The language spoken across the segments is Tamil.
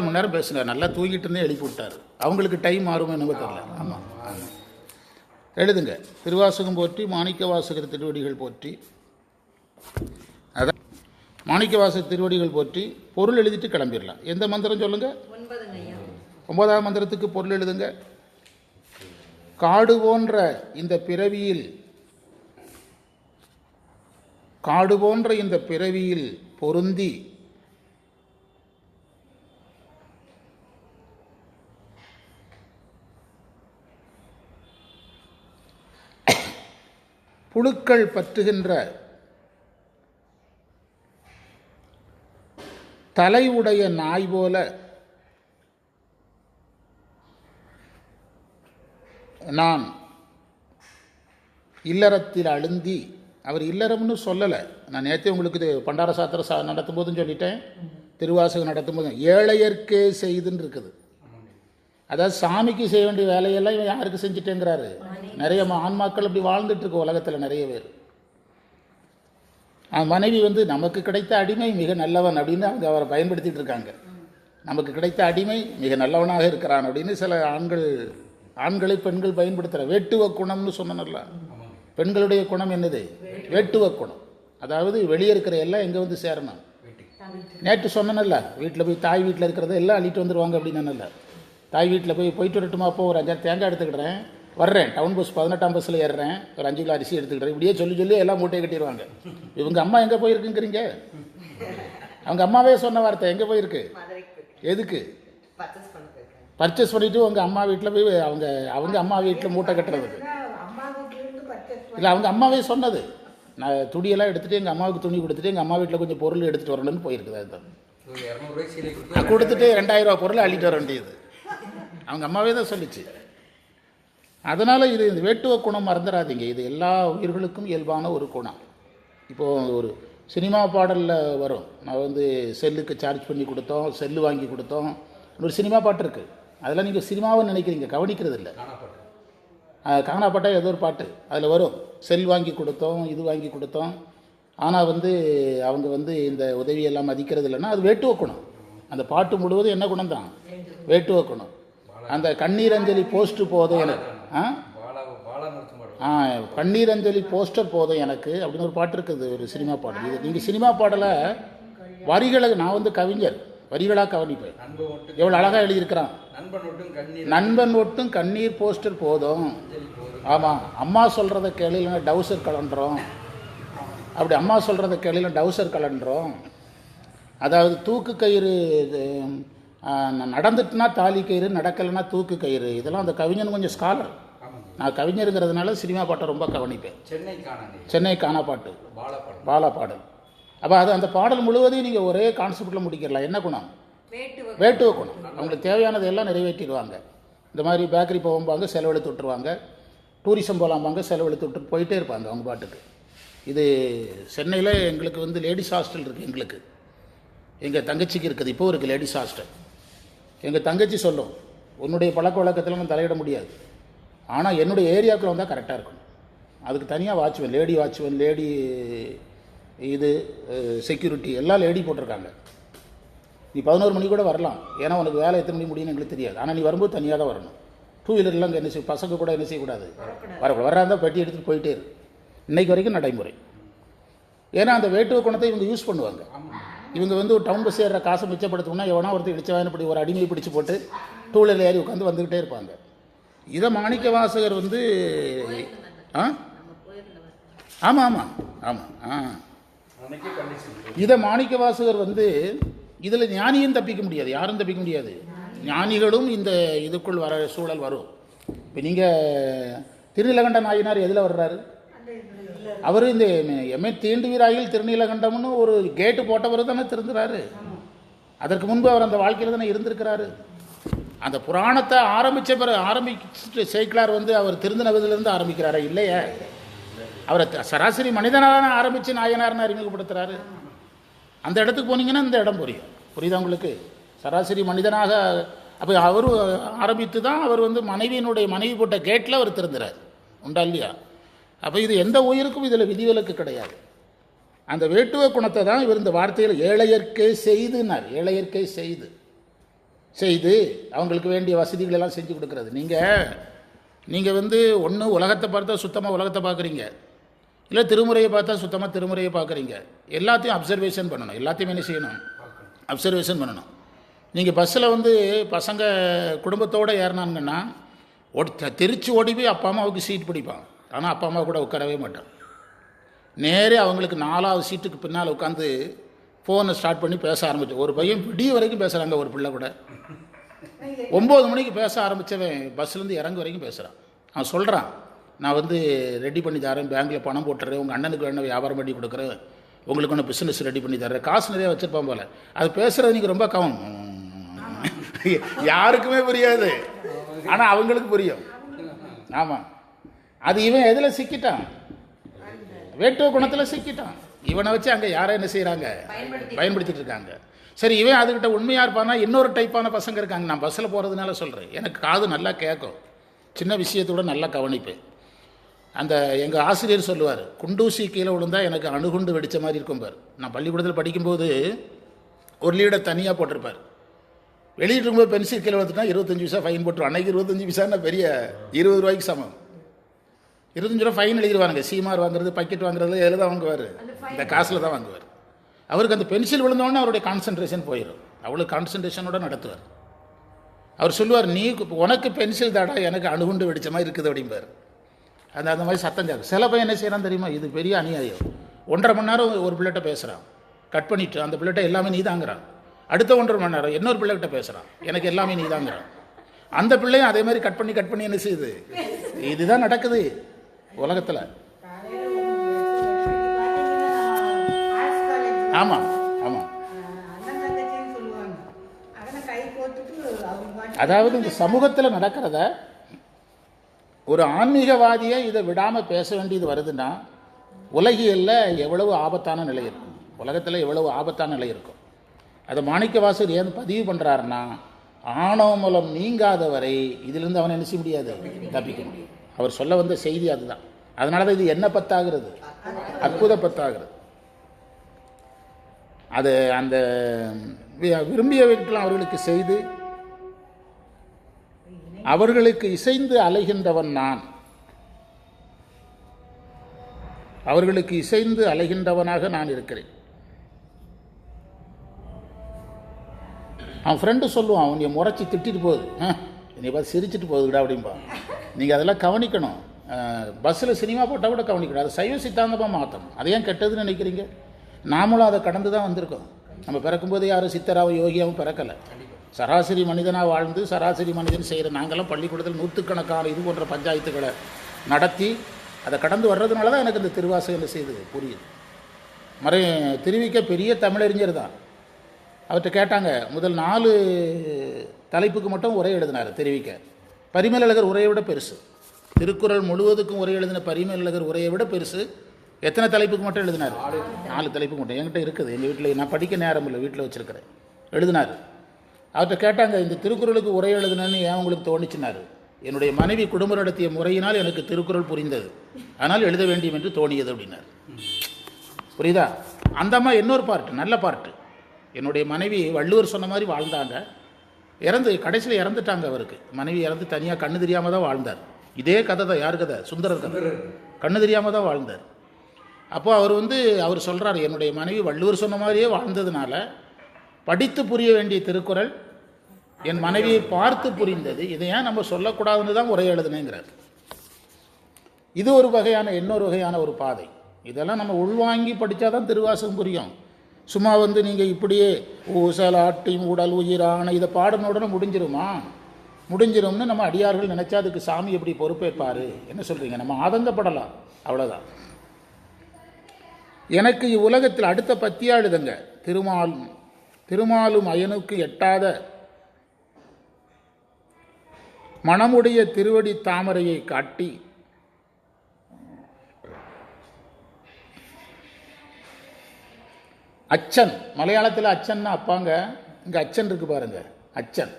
மணி நேரம் பேசினார். நல்லா தூங்கிட்டு இருந்தே எழுப்பி விட்டார். அவங்களுக்கு டைம் மாறும் என்னவோ தெரியல. ஆமாம் ஆமாம் எழுதுங்க. திருவாசகம் போற்றி மாணிக்க வாசகர் திருவடிகள் போற்றி. அதான். மாணிக்க வாசகர் திருவடிகள் போற்றி பொருள் எழுதிட்டு கிளம்பிடலாம். எந்த மந்திரம் சொல்லுங்க? ஒன்பதாம் மந்திரத்துக்கு பொருள் எழுதுங்க. காடு போன்ற இந்த பிறவியில் காடு போன்ற இந்த பிறவியில் பொருந்தி புழுக்கள் பற்றுகின்ற தலை உடைய நாய் போல நான் இல்லறத்தில் அழுந்தி அவர் இல்லறம்னு சொல்லலை. நான் நேற்றே உங்களுக்கு இது பண்டார சாத்திர சா நடத்தும் போதும் சொல்லிட்டேன். திருவாசகம் நடத்தும் போதும் ஏழையர்க்கே செய்துன்னு இருக்குது. அதாவது சாமிக்கு செய்ய வேண்டிய வேலையெல்லாம் இவன் யாருக்கு செஞ்சுட்டேங்கிறாரு? நிறைய ஆன்மாக்கள் இப்படி வாழ்ந்துட்டு இருக்கு உலகத்தில் நிறைய பேர். அவன் மனைவி வந்து நமக்கு கிடைத்த அடிமை மிக நல்லவன் அப்படின்னு அவங்க அவரை பயன்படுத்திட்டு இருக்காங்க. நமக்கு கிடைத்த அடிமை மிக நல்லவனாக இருக்கிறான் அப்படின்னு சில ஆண்கள் ஆண்களை பெண்கள் பயன்படுத்துகிற வேட்டுவ குணம்னு சொன்னனல்ல பெண்களுடைய குணம் என்னது? வேட்டுவ குணம். அதாவது வெளியே இருக்கிற எல்லாம் எங்கே வந்து சேரணும்? நேற்று சொன்னனல்ல வீட்டில் போய் தாய் வீட்டில் இருக்கிறத எல்லாம் அள்ளிட்டு வந்துடுவாங்க அப்படின்னு தாய் வீட்டில் போய் போயிட்டு வரட்டுமா? அப்போ ஒரு அஞ்சாறு தேங்காய் எடுத்துக்கிடுறேன். வர்றேன். டவுன் பஸ் பதினெட்டாம் பஸ்ஸில் ஏறுறேன். ஒரு அஞ்சு கிலோ அரிசி எடுத்துக்கிட்டேன் இப்படியே சொல்லி சொல்லி எல்லாம் மூட்டையை கட்டிடுவாங்க. இவங்க அம்மா எங்கே போயிருக்குங்கிறீங்க? அவங்க அம்மாவே சொன்ன வார்த்தை எங்கே போயிருக்கு? எதுக்கு? பர்ச்சேஸ் பண்ணிவிட்டு உங்கள் அம்மா வீட்டில் போய் அவங்க அவங்க அம்மா வீட்டில் மூட்டை கட்டுறதுக்கு இல்லை அவங்க அம்மாவே சொன்னது. நான் துணியெல்லாம் எடுத்துகிட்டு எங்கள் அம்மாவுக்கு துணி கொடுத்துட்டு எங்கள் அம்மா வீட்டில் கொஞ்சம் பொருள் எடுத்துகிட்டு வரணும்னு போயிருக்குது அதுதான். கொடுத்துட்டு ரெண்டாயிரம் ரூபா பொருளை அள்ளிட்டு வர வேண்டியது. அவங்க அம்மாவே தான் சொல்லிச்சு. அதனால் இது இந்த வேட்டுவ குணம் மறந்துடாதீங்க இது எல்லா உயிர்களுக்கும் இயல்பான ஒரு குணம். இப்போது ஒரு சினிமா பாடலில் வரும். நான் வந்து செல்லுக்கு சார்ஜ் பண்ணி கொடுத்தோம் செல்லு வாங்கி கொடுத்தோம். ஒரு சினிமா பாட்டு இருக்குது அதெல்லாம் நீங்கள் சினிமாவை நினைக்கிறீங்க கவனிக்கிறது இல்லை. காணாப்பாட்டு ஏதோ ஒரு பாட்டு. அதில் வரும். செல் வாங்கி கொடுத்தோம் இது வாங்கி கொடுத்தோம். ஆனால் வந்து அவங்க வந்து இந்த உதவியெல்லாம் மதிக்கிறது இல்லைன்னா அது வேட்டுவ குணம். அந்த பாட்டு முழுவதும் என்ன குணம் தான் வேட்டுவ குணம். அந்த கண்ணீரஞ்சலி போஸ்ட் போதும் எனக்கு. ஆ? ஆ கண்ணீரஞ்சலி போஸ்டர் போதும் எனக்கு அப்படின்னு ஒரு பாட்டு இருக்குது ஒரு சினிமா பாடல். இது நீங்கள் சினிமா பாடலை வரிகளை நான் வந்து கவிஞர். வரிகளாக கவனிப்பேன். எவ்வளோ அழகாக எழுதியிருக்கிறான். நண்பன் ஒட்டும் கண்ணீர். கண்ணீர் போஸ்டர் போதும். அஞ்சலி ஆமாம் அம்மா சொல்கிறத கேளு இல்லைன்னா டவுசர் கலண்டுறோம் அப்படி அம்மா சொல்கிறத கேளு டவுசர் கலண்டுறோம் அதாவது தூக்கு கயிறு நடந்துட்டுனா தாலி கயிறு நடக்கலைன்னா தூக்கு கயிறு. இதெல்லாம் அந்த கவிஞன் கொஞ்சம் ஸ்காலர் நான் கவிஞருங்கிறதுனால சினிமா பாட்டை ரொம்ப கவனிப்பேன். சென்னை காணாங்க. சென்னை காணா பாட்டு பாலா பாடல் அப்போ அது அந்த பாடல் முழுவதையும் நீங்கள் ஒரே கான்செப்டில் முடிக்கிடலாம் என்ன குணம்? வேட்டுவ வேட்டுவ குணம். அவங்களுக்கு தேவையானது எல்லாம் நிறைவேற்றிடுவாங்க. இந்த மாதிரி பேக்கரி போகும்பாங்க செலவழித்து விட்டுருவாங்க. டூரிசம் போகலாம்பாங்க செலவழித்து விட்டு போயிட்டே இருப்பாங்க அவங்க பாட்டுக்கு. இது சென்னையில் எங்களுக்கு வந்து லேடிஸ் ஹாஸ்டல் இருக்குது எங்களுக்கு. எங்கள் தங்கச்சிக்கு இருக்குது இப்போ இருக்குது லேடிஸ் ஹாஸ்டல் எங்கள் தங்கச்சி சொல்லும் உன்னுடைய பழக்க வழக்கத்தில் நான் தலையிட முடியாது. ஆனால் என்னுடைய ஏரியாவுக்குள்ள வந்தால் கரெக்டாக இருக்கணும். அதுக்கு தனியாக வாட்ச்மேன் லேடி வாட்ச்மேன் லேடி இது செக்யூரிட்டி எல்லாம் லேடி போட்டிருக்காங்க. நீ பதினோரு மணி கூட வரலாம். ஏன்னா உனக்கு வேலை எத்தனை மணி முடியும்னு எங்களுக்கு தெரியாது. ஆனால் நீ வரும்போது தனியாக தான் வரணும் டூ வீலர்லாம் அங்கே என்ன செய்ய பசங்க கூட என்ன செய்யக்கூடாது? வரக்கூடாது. வரா இருந்தால் பெட்டி எடுத்துகிட்டு போயிட்டே இரு. இன்னைக்கு வரைக்கும் நடைமுறை. ஏன்னா அந்த வேட்டுவ குணத்தை இவங்க யூஸ் பண்ணுவாங்க. இவங்க வந்து ஒரு டவுன் பஸ் ஏறுற காசை மிச்சப்படுத்தணும்னா எவனா ஒருத்தர் இடிச்சவான்னு இப்படி ஒரு அடிமையை பிடிச்சி போட்டு டூ ஏறி உட்காந்து வந்துக்கிட்டே இருப்பாங்க. இதை மாணிக்க வாசகர் வந்து ஆ? ஆமாம் ஆமாம் ஆமாம் ஆ. இதை மாணிக்க வாசகர் வந்து இதில் ஞானியும் தப்பிக்க முடியாது யாரும் தப்பிக்க முடியாது. ஞானிகளும் இந்த இதுக்குள் வர சூழல் வரும். இப்போ நீங்கள் திருநிலகண்ட நாயினார் எதில் வர்றாரு? அவர் இந்த எம்ஏ தீண்டுவீராயில் திருநீலகண்டம்னு ஒரு கேட்டு போட்டவர் தானே திருந்துறாரு. அதற்கு முன்பு அவர் அந்த வாழ்க்கையில் தானே இருந்திருக்கிறாரு. அந்த புராணத்தை ஆரம்பித்த பிறகு ஆரம்பிச்சுட்டு சேக்கிலார் வந்து அவர் திருந்தினவதிலிருந்து ஆரம்பிக்கிறாரா இல்லையே? அவரை சராசரி மனிதனாக தானே ஆரம்பித்து நாயனார்னு அறிமுகப்படுத்துகிறாரு அந்த இடத்துக்கு போனீங்கன்னா இந்த இடம் புரியும். புரியுதா உங்களுக்கு? சராசரி மனிதனாக அப்போ அவர் ஆரம்பித்து தான் அவர் வந்து மனைவியினுடைய மனைவி போட்ட கேட்டில் அவர் திறந்துறார் உண்டா இல்லையா? அப்போ இது எந்த உயிருக்கும் இதில் விதிவிலக்கு கிடையாது. அந்த வேட்டுவ குணத்தை தான் இவர் இந்த வார்த்தையில் ஏழையர்க்கே செய்துனார். ஏழையர்க்கே செய்து. செய்து அவங்களுக்கு வேண்டிய வசதிகள் எல்லாம் செஞ்சு கொடுக்குறது. நீங்கள் நீங்கள் வந்து ஒன்று உலகத்தை பார்த்தா சுத்தமாக உலகத்தை பார்க்குறீங்க. இல்லை திருமுறையை பார்த்தா சுத்தமாக திருமுறையை பார்க்குறீங்க. எல்லாத்தையும் அப்சர்வேஷன் பண்ணணும். எல்லாத்தையும் என்ன செய்யணும்? அப்சர்வேஷன் பண்ணணும். நீங்கள் பஸ்ஸில் வந்து பசங்க குடும்பத்தோடு ஏறினாங்கன்னா ஓடி திருச்சி ஓடி போய் அப்பா அம்மாவுக்கு சீட் பிடிப்பான். ஆனால் அப்பா அம்மா கூட உட்காரவே மாட்டான் நேரே அவங்களுக்கு நாலாவது சீட்டுக்கு பின்னால் உட்காந்து ஃபோனை ஸ்டார்ட் பண்ணி பேச ஆரம்பிச்சு. ஒரு பையன் விடிய வரைக்கும் பேசுகிறாங்க ஒரு பிள்ளை கூட. ஒம்பது மணிக்கு பேச ஆரம்பித்தவன் பஸ்லேருந்து இறங்கு வரைக்கும் பேசுகிறான் அவன் சொல்கிறான் நான் வந்து ரெடி பண்ணி தரேன் பேங்க்கில் பணம் போட்டுறேன் உங்கள் அண்ணனுக்கு வேணும் வியாபாரம் பண்ணி கொடுக்குறேன் உங்களுக்கு ஒன்று பிஸ்னஸ் ரெடி பண்ணி தரேன். காசு நிறைய வச்சுருப்பான் போல். அது பேசுகிறது நீங்கள் ரொம்ப கவனம் யாருக்குமே புரியாது. ஆனால் அவங்களுக்கு புரியும். ஆமாம் அது இவன் எதில் சிக்கிட்டான்? வேட்டுவ குணத்தில் சிக்கிட்டான். இவனை வச்சு அங்கே யாரை என்ன செய்கிறாங்க பயன்படுத்திட்டு இருக்காங்க. சரி இவன் அதுக்கிட்ட உண்மையாக இருப்பானா இன்னொரு டைப்பான பசங்க இருக்காங்க. நான் பஸ்ஸில் போகிறதுனால சொல்கிறேன் எனக்கு காது நல்லா கேட்கும். சின்ன விஷயத்தோட நல்லா கவனிப்பேன். அந்த எங்கள் ஆசிரியர் சொல்லுவார் குண்டூசி கீழே விழுந்தா எனக்கு அணுகுண்டு வெடித்த மாதிரி இருக்கும் பார். நான் பள்ளிக்கூடத்தில் படிக்கும்போது ஒரு லீடை தனியாக போட்டிருப்பார். வெளியிட்டு இருக்கும்போது பென்சில் கீழே வந்துட்டா இருபத்தஞ்சி பைசா ஃபைன் போட்டுருவோம் அன்னைக்கு இருபத்தஞ்சி பைசான்னா பெரிய இருபது ரூபாய்க்கு சமம். இருபத்தஞ்சு ரூபா ஃபைன் எழுதிடுவாங்க சீமார் வாங்குறது பக்கெட் வாங்குறது எதில் தான் வாங்குவார் இந்த காசில் தான் வாங்குவார். அவருக்கு அந்த பென்சில் விழுந்தோடனே அவருடைய கான்சன்ட்ரேஷன் போயிடும் அவ்வளோ கான்சன்ட்ரேஷனோட நடத்துவார். அவர் சொல்லுவார் நீ உனக்கு பென்சில் தாடா எனக்கு அணுகுண்டு வெடிச்ச மாதிரி இருக்குது அப்படிம்பார். அந்த அந்த மாதிரி சத்தம் கேட்கும். சில பையன் என்ன செய்யறான் தெரியுமா? இது பெரிய அநியாயம். ஒன்றரை மணி நேரம் ஒரு பிள்ளைகிட்ட பேசுகிறான் கட் பண்ணிட்டு அந்த பிள்ளைகிட்ட எல்லாமே நீ தாங்கிறான். அடுத்த ஒன்றரை மணி நேரம் இன்னொரு பிள்ளைகிட்ட பேசுகிறான் எனக்கு எல்லாமே நீ தாங்கிறான். அந்த பிள்ளையும் அதே மாதிரி கட் பண்ணி கட் பண்ணி என்ன செய்யுது? இதுதான் நடக்குது. உலகத்தில். ஆமாம் ஆமாம் அதாவது இந்த சமூகத்தில் நடக்கிறத ஒரு ஆன்மீகவாதியை இதை விடாமல் பேச வேண்டியது வருதுன்னா உலகியலில் எவ்வளவு ஆபத்தான நிலை இருக்கும். உலகத்தில் எவ்வளவு ஆபத்தான நிலை இருக்கும். அதை மாணிக்கவாசர் ஏன் பதிவு பண்ணுறாருன்னா ஆணவ மூலம் நீங்காத வரை இதிலிருந்து அவனை செய்ய முடியாது தப்பிக்க முடியும் அவர் சொல்ல வந்த செய்தி அதுதான். அதனால தான் இது என்ன பத்தாகிறது? அற்புத பத்தாகிறது. அது அந்த விரும்பிய வீட்டில் அவர்களுக்கு செய்து அவர்களுக்கு இசைந்து அலைகின்றவன் நான். அவர்களுக்கு இசைந்து அலைகின்றவனாக நான் இருக்கிறேன். அவன் ஃப்ரெண்டு சொல்லுவான் அவன் முறைச்சி திட்டிட்டு போகுது. என்னை பார்த்து சிரிச்சுட்டு போகுதுடா அப்படிம்பா. நீங்கள் அதெல்லாம் கவனிக்கணும். பஸ்ஸில் சினிமா போட்டால் கூட கவனிக்கணும். அது சைவ சித்தாந்தமாக மாற்றணும் அதை ஏன் கெட்டதுன்னு நினைக்கிறீங்க? நாமளும் அதை கடந்து தான் வந்திருக்கோம். நம்ம பிறக்கும்போது யாரும் சித்தராவும் யோகியாவும் பிறக்கலை. சராசரி மனிதனாக வாழ்ந்து சராசரி மனிதன் செய்கிற நாங்களாம் பள்ளிக்கூடத்தில் நூற்றுக்கணக்கான இது போன்ற பஞ்சாயத்துகளை நடத்தி அதை கடந்து வர்றதுனால தான் எனக்கு இந்த திருவாசகம் என்ன புரியுது. மறை திருவிக்க பெரிய தமிழறிஞர் தான். அவர்கிட்ட கேட்டாங்க முதல் நாலு தலைப்புக்கு மட்டும் உரை எழுதினார் தெரிவிக்க. பரிமேலழகர் உரையை விட பெருசு. திருக்குறள் முழுவதுக்கும் உரை எழுதின பரிமேலழகர் உரையை விட பெருசு. எத்தனை தலைப்புக்கு மட்டும் எழுதினார்? நாலு. தலைப்புக்கு மட்டும். என்கிட்ட இருக்குது. எங்கள் வீட்டில் நான் படிக்க நேரம் இல்லை. வீட்டில் வச்சுருக்கிறேன். எழுதினார். அவர்கிட்ட கேட்டாங்க இந்த திருக்குறளுக்கு உரை எழுதுனேன்னு ஏன் உங்களுக்கு தோணிச்சுனாரு? என்னுடைய மனைவி குடும்பம் நடத்திய முறையினால் எனக்கு திருக்குறள் புரிந்தது. ஆனால் எழுத வேண்டும் என்று தோணியது அப்படின்னார். புரியுதா? அந்த அம்மா இன்னொரு பார்ட் நல்ல பார்ட் என்னுடைய மனைவி வள்ளுவர் சொன்ன மாதிரி வாழ்ந்தாங்க. இறந்து கடைசியில் இறந்துட்டாங்க அவருக்கு. மனைவி இறந்து தனியாக கண்ணு தெரியாமல் தான் வாழ்ந்தார். இதே கதை தான் யார் கதை? சுந்தரர் கதை. கண்ணு தெரியாமல் தான் வாழ்ந்தார். அப்போ அவர் வந்து அவர் சொல்கிறார் என்னுடைய மனைவி வள்ளுவர் சொன்ன மாதிரியே வாழ்ந்ததுனால படித்து புரிய வேண்டிய திருக்குறள் என் மனைவியை பார்த்து புரிந்தது. இதை ஏன் நம்ம சொல்லக்கூடாதுன்னு தான் உரை எழுதுனேங்கிறார். இது ஒரு வகையான இன்னொரு வகையான ஒரு பாதை. இதெல்லாம் நம்ம உள்வாங்கி படித்தா தான் திருவாசகம் புரியும். சும்மா வந்து நீங்கள் இப்படியே ஊசலாட்டி உடல் உயிரான இதை பாடின உடனே முடிஞ்சிருமா? முடிஞ்சிரும்னு நம்ம அடியார்கள் நினச்சா அதுக்கு சாமி எப்படி பொறுப்பேற்பார்? என்ன சொல்கிறீங்க நம்ம ஆதங்கப்படலாம். அவ்வளோதான் எனக்கு இவ்வுலகத்தில் அடுத்த பத்தியாக எழுதுங்க. திருமாலும் திருமாலும் அயனுக்கு எட்டாத மணமுடைய திருவடி தாமரையை காட்டி அச்சன். மலையாளத்தில் அச்சன்னா அப்பாங்க. இங்கே அச்சன் இருக்கு பாருங்க. அச்சன்.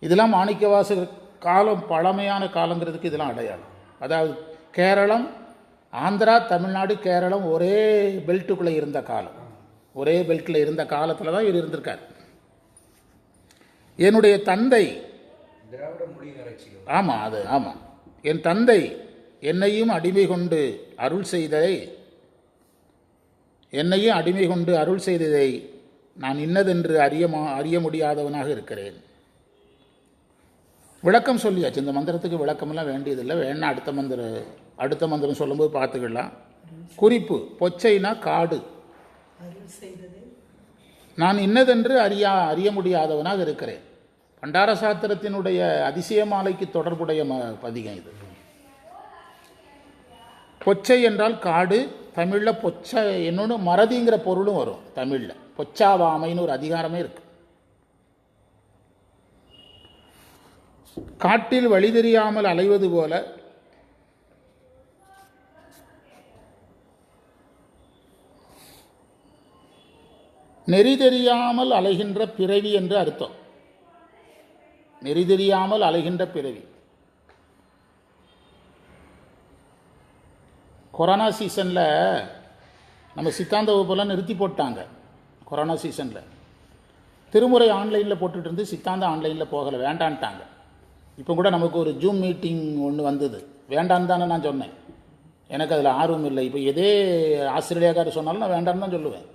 இதெல்லாம் மாணிக்கவாசகர் காலம் பழமையான காலங்கிறதுக்கு இதெல்லாம் அடையாளம். அதாவது கேரளம் ஆந்திரா தமிழ்நாடு கேரளம் ஒரே பெல்ட்டுக்குள்ளே இருந்த காலம். ஒரே பெல்ட்டில் இருந்த காலத்தில் தான் இவர் இருந்திருக்கார். என்னுடைய தந்தை திராவிட மொழி ஆராய்ச்சிகள் ஆமாம் அது ஆமாம் என் தந்தை என்னையும் அடிமை கொண்டு அருள் செய்ததை என்னையும் அடிமை கொண்டு அருள் செய்ததை நான் இன்னதென்று அறிய மா- அறிய முடியாதவனாக இருக்கிறேன். விளக்கம் சொல்லியாச்சு. இந்த மந்திரத்துக்கு விளக்கமெல்லாம் வேண்டியதில்லை. வேணா அடுத்த மந்திரம் அடுத்த மந்திரம் சொல்லும்போது பார்த்துக்கலாம். குறிப்பு பொச்சைனா காடு. நான் இன்னதென்று அறியா அறிய முடியாதவனாக இருக்கிறேன். பண்டார சாத்திரத்தினுடைய அதிசயமாலைக்கு தொடர்புடைய ம பதிகம் இது. பொச்சை என்றால் காடு தமிழில் பொச்சை இன்னொன்று மறதிங்கிற பொருளும் வரும் தமிழில். பொச்சாவாமைன்னு ஒரு அதிகாரமே இருக்கு. காட்டில் வழி தெரியாமல் அலைவது போல நெறி தெரியாமல் அலைகின்ற பிறவி என்று அர்த்தம். நெறி தெரியாமல் அலைகின்ற பிறவி. கொரோனா சீசனில் நம்ம சித்தாந்த வகுப்பெல்லாம் நிறுத்தி போட்டாங்க கொரோனா சீசனில். திருமுறை ஆன்லைனில் போட்டுட்டு இருந்து சித்தாந்த ஆன்லைனில் போகலை வேண்டான்ட்டாங்க. இப்போ கூட நமக்கு ஒரு ஜூம் மீட்டிங் ஒன்று வந்தது. வேண்டான்னு தானே நான் சொன்னேன். எனக்கு அதில் ஆர்வம் இல்லை. இப்போ எதே ஆஸ்திரேலியாக்காரர் சொன்னாலும் நான் வேண்டான்னு தான் சொல்லுவேன்.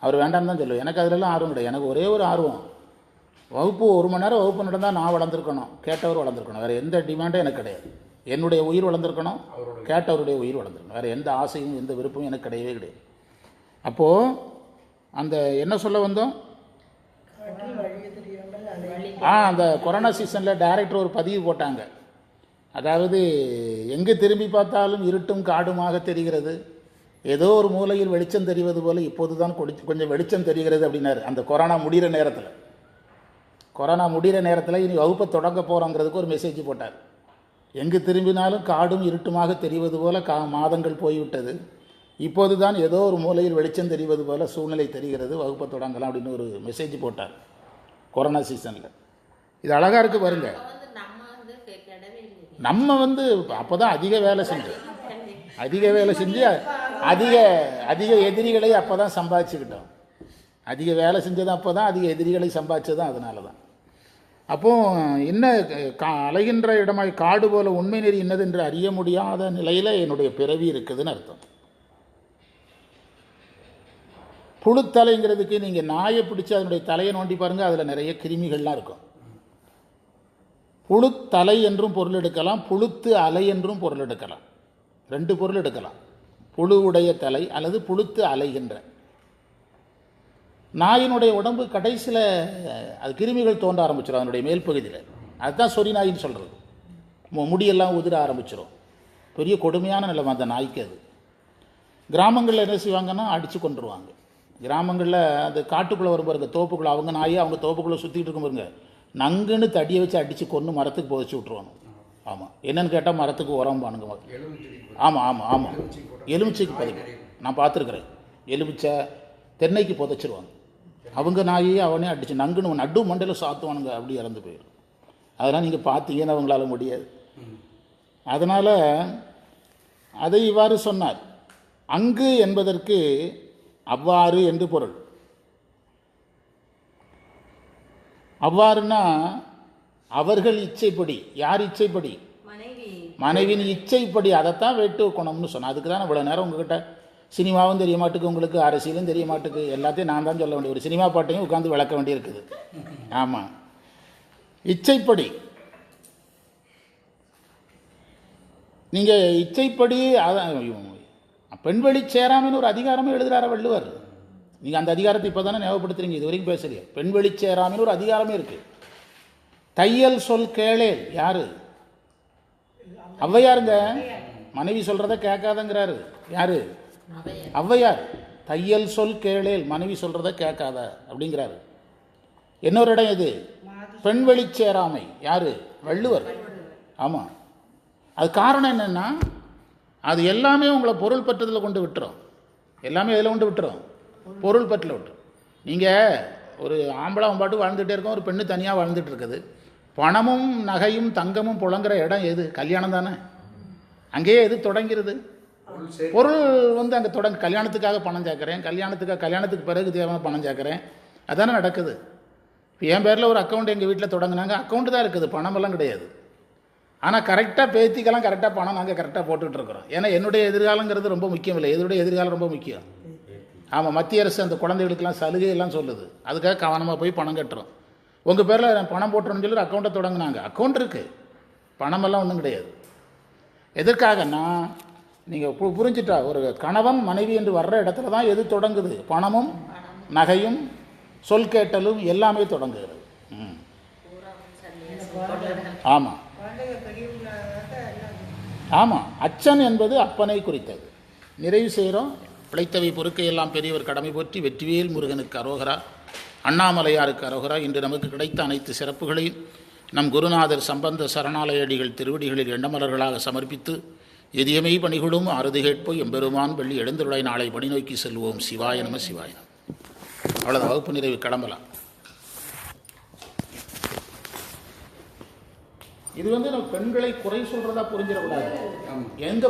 அவர் வேண்டாம்னு தான் சொல்லுவேன். எனக்கு அதிலலாம் ஆர்வம் கிடையாது எனக்கு ஒரே ஒரு ஆர்வம். வகுப்பு ஒரு மணி நேரம் வகுப்பு நடந்தால் நான் வளர்ந்துருக்கணும். கேட்டவர் வளர்ந்துருக்கணும். வேறு எந்த டிமாண்டும் எனக்கு கிடையாது. என்னுடைய உயிர் வளர்ந்துருக்கணும் கேட்டவருடைய உயிர் வளர்ந்துருக்கணும். வேறு எந்த ஆசையும் எந்த விருப்பமும் எனக்கு கிடையவே கிடையாது. அப்போது அந்த என்ன சொல்ல வந்தோம்? ஆ அந்த கொரோனா சீசனில் டைரக்டர் ஒரு பதிவு போட்டாங்க. அதாவது எங்கே திரும்பி பார்த்தாலும் இருட்டும் காடுமாக தெரிகிறது. ஏதோ ஒரு மூலையில் வெளிச்சம் தெரிவது போல இப்போது தான் கொஞ்சம் வெளிச்சம் தெரிகிறது அப்படின்னாரு. அந்த கொரோனா முடிகிற நேரத்தில். கொரோனா முடிகிற நேரத்தில் இனி வகுப்பை தொடங்க போகிறோங்கிறதுக்கு ஒரு மெசேஜ் போட்டார். எங்கு திரும்பினாலும் காடும் இருட்டுமாக தெரிவது போல கா மாதங்கள் போய்விட்டது. இப்போது தான் ஏதோ ஒரு மூலையில் வெளிச்சம் தெரிவது போல சூழ்நிலை தெரிகிறது. வகுப்பை தொடங்கலாம் அப்படின்னு ஒரு மெசேஜ் போட்டார். கொரோனா சீசனில் இது அழகாக இருக்குது பாருங்க. நம்ம வந்து அப்போ தான் அதிக வேலை செஞ்சோம். அதிக வேலை செஞ்சு அதிக அதிக எதிரிகளை அப்போ தான் சம்பாதிச்சுக்கிட்டோம். அதிக வேலை செஞ்சது அப்போ தான் அதிக எதிரிகளை சம்பாதிச்சதும் அதனால தான் அப்போ என்ன கா அலைகின்ற இடமாய் காடு போல உண்மை நெறி என்னது என்று அறிய முடியாத நிலையில் என்னுடைய பிறவி இருக்குதுன்னு அர்த்தம். புழுத்தலைங்கிறதுக்கு நீங்கள் நாயை பிடிச்சி அதனுடைய தலையை நோண்டி பாருங்கள் அதில் நிறைய கிருமிகள்லாம் இருக்கும். புழுத்தலை என்றும் பொருள் எடுக்கலாம் புழுத்து அலை என்றும் பொருள் எடுக்கலாம். ரெண்டு பொருள் எடுக்கலாம். புழுவுடைய தலை அல்லது புழுத்து அலைகின்ற நாயினுடைய உடம்பு கடைசியில் அது கிருமிகள் தோன்ற ஆரம்பிச்சிடும் அதனுடைய மேல் பகுதியில். அதுதான் சொறி நாயின்னு சொல்கிறது முடியெல்லாம் உதிர ஆரம்பிச்சிடும் பெரிய கொடுமையான நிலைமை அந்த நாய்க்கு அது. கிராமங்களில் என்ன செய்வாங்கன்னா அடித்து கொண்டுருவாங்க கிராமங்களில் அந்த காட்டுக்குள்ளே வரும் பாருங்க தோப்புக்குள்ளே அவங்க நாயை அவங்க தோப்புக்குள்ளே சுற்றிட்டு இருக்கும் பாருங்க நங்குன்னு தடியை வச்சு அடித்து கொண்டு மரத்துக்கு புதைச்சி விட்ருவாங்க ஆமாம் என்னென்னு கேட்டால் மரத்துக்கு உரம் பானுங்க ஆமாம் ஆமாம் ஆமாம் எலுமிச்சைக்கு பதிவு நான் பார்த்துருக்குறேன். எலுமிச்சை தென்னைக்கு புதைச்சிருவாங்க. அவங்க நாயே அவனே அடிச்சு நங்குன்னு நடு மண்டையில் சாத்துவானுங்க அப்படி இறந்து போயிடும். அதெல்லாம் நீங்கள் பார்த்தீங்கன்னு அவங்களால முடியாது? அதனால் அதை இவ்வாறு சொன்னார். அங்கு என்பதற்கு அவ்வாறு என்று பொருள். அவ்வாறுனா அவர்கள் இச்சைப்படி யார் இச்சைப்படி? மனைவி. மனைவியின் இச்சைப்படி அதைத்தான் வெட்டு குணம்னு சொன்னேன் அதுக்கு தான் இவ்வளோ நேரம் உங்ககிட்ட சினிமாவும் தெரிய மாட்டுக்கு உங்களுக்கு அரசியலும் தெரிய மாட்டுக்கு எல்லாத்தையும் நான் தான் சொல்ல வேண்டிய ஒரு சினிமா பாட்டையும் உட்காந்து விளக்க வேண்டியிருக்குது. ஆமாம் இச்சைப்படி. நீங்கள் இச்சைப்படி அதான் பெண்வெளி சேராமைன்னு ஒரு அதிகாரமே எழுதுறார வள்ளுவர்? நீங்கள் அந்த அதிகாரத்தை இப்போ தானே ஞாபகப்படுத்துறீங்க இது வரைக்கும் பேசுறீங்க பெண்வெளி சேராமைன்னு ஒரு அதிகாரமே இருக்குது தையல் சொல் கேளேல் யாரு? ஔவையாருங்க. மனைவி சொல்கிறத கேட்காதங்கிறாரு. யாரு? ஔவையார் தையல் சொல் கேளேல் மனைவி சொல்றத கேட்காத அப்படிங்கிறாரு. இன்னொரு இடம் எது? பெண்வெளி சேராமை. யாரு? வள்ளுவர். ஆமாம் அது காரணம் என்னன்னா அது எல்லாமே உங்களை பொருள் பற்றத்தில் கொண்டு விட்டுரும். எல்லாமே எதில் கொண்டு விட்டுரும்? பொருள் பற்றில் விட்டுரும் நீங்கள் ஒரு ஆம்பளை அவன் பாட்டு வாழ்ந்துகிட்டே இருக்கோம் ஒரு பெண்ணு தனியாக வாழ்ந்துட்டு இருக்குது. பணமும் நகையும் தங்கமும் புழங்குற இடம் எது? கல்யாணம் தானே. அங்கேயே எது தொடங்கிறது? பொருள் வந்து அங்கே தொடங்க கல்யாணத்துக்காக பணம் சேர்க்குறேன். கல்யாணத்துக்காக கல்யாணத்துக்கு பிறகு தேவையான பணம் சேர்க்குறேன். அதானே நடக்குது. இப்போ என் பேரில் ஒரு அக்கௌண்ட் எங்கள் வீட்டில் தொடங்கினாங்க. அக்கௌண்ட்டு தான் இருக்குது. பணமெல்லாம் கிடையாது. ஆனால் கரெக்டாக பேத்திக்கெல்லாம் கரெக்டாக பணம் நாங்கள் கரெக்டாக போட்டுக்கிட்டு இருக்கிறோம். ஏன்னா என்னுடைய எதிர்காலங்கிறது ரொம்ப முக்கியம் இல்லை எதுடைய எதிர்காலம் ரொம்ப முக்கியம்? ஆமாம் மத்திய அரசு அந்த குழந்தைகளுக்கெல்லாம் சலுகை எல்லாம் சொல்லுது. அதுக்காக கவனமாக போய் பணம் கட்டுறோம். உங்கள் பேரில் பணம் போட்டுறோன்னு சொல்லி ஒரு அக்கௌண்ட்டை தொடங்குனாங்க. அக்கௌண்ட் இருக்குது பணமெல்லாம் ஒன்றும் கிடையாது. எதற்காகன்னா நீங்கள் பு புரிஞ்சுட்டா? ஒரு கணவன் மனைவி என்று வர்ற இடத்துல தான் எது தொடங்குது? பணமும் நகையும் சொல் கேட்டலும் எல்லாமே தொடங்குகிறது. ம். ஆமாம் ஆமாம் அச்சன் என்பது அப்பனை குறித்தது. நிறைவு செய்கிறோம். பிழைத்தவை பொறுக்கை எல்லாம் பெரியவர் கடமை போற்றி வெற்றிவேல் முருகனுக்கு அரோகரா அண்ணாமலையாருக்கு அரோகரா. இன்று நமக்கு கிடைத்த அனைத்து சிறப்புகளையும் நம் குருநாதர் சம்பந்த சரணாலயடிகள் திருவடிகளில் எண்ணமலர்களாக சமர்ப்பித்து எதியமை பணிகளும் அறுதி கேட்போ எம்பெருமான் வெள்ளி எழுந்தருளை நாளை பணி நோக்கி செல்வோம். சிவாய நம சிவாய நம. வகுப்பு நிறைவு கிளம்பலாம். இது வந்து நம்ம பெண்களை குறை சொல்றதா புரிஞ்சிடக்கூடாது. எங்க